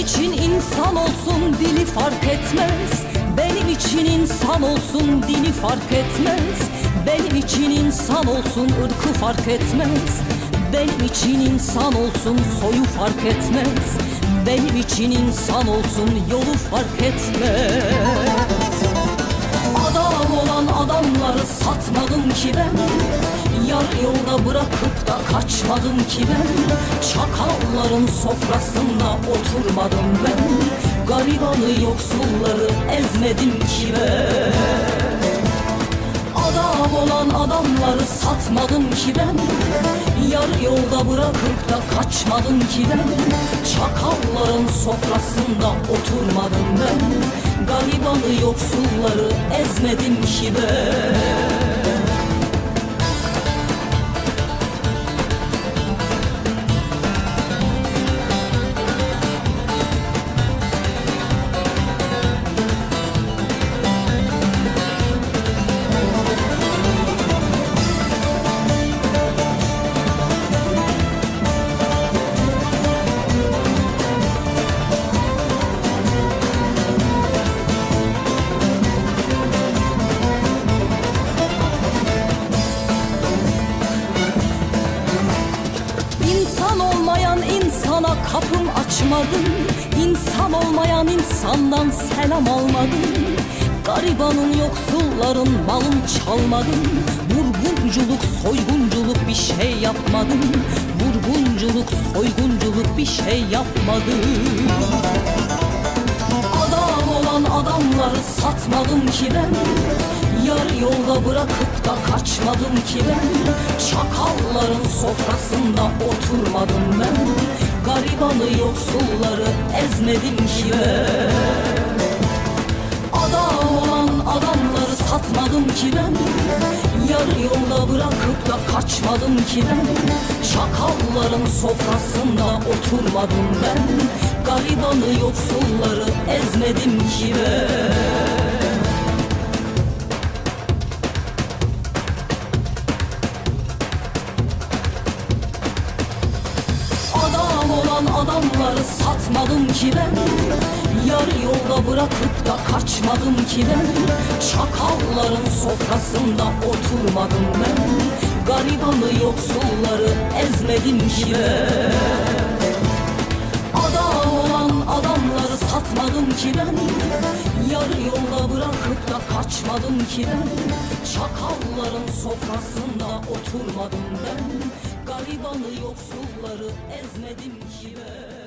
İnsan olsun dili fark etmez. Benim için insan olsun dini fark etmez. Benim için insan olsun ırkı fark etmez. Benim için insan olsun soyu fark etmez. Benim için insan olsun yolu fark etmez. Adam olan adamları satmadım ki ben Yarı yolda bırakıp da kaçmadım ki ben. Çakalların sofrasında oturmadım ben. Garibanı yoksulları ezmedim ki ben. Adam olan adamları satmadım ki ben. Yarı yolda bırakıp da kaçmadım ki ben. Çakalların sofrasında oturmadım ben. Garibanı yoksulları ezmedim ki ben kapım açmadım İnsan olmayan insandan selam almadım. Garibanın yoksulların malın çalmadım. Vurgunculuk soygunculuk bir şey yapmadım. Vurgunculuk soygunculuk bir şey yapmadım. Adam olan adamları satmadım ki ben. Yarı yolda bırakıp da kaçmadım ki ben. Çakalların sofrasında oturmadım ben Garibanı yoksulları ezmedim ki ben Adam olan adamları satmadım ki ben. Yarı yolda bırakıp da kaçmadım ki ben. Çakalların sofrasında oturmadım ben. Garibanı yoksulları ezmedim ki ben adamları satmadım ki ben. Yarı yolda bırakıp da kaçmadım ki ben. Çakalların sofrasında oturmadım ben. Garibanı yoksulları ezmedim ki ben. Adam olan adamları satmadım ki ben. Yarı yolda bırakıp da kaçmadım ki ben. Çakalların sofrasında oturmadım ben Garibanı yoksulları ezmedim ki ben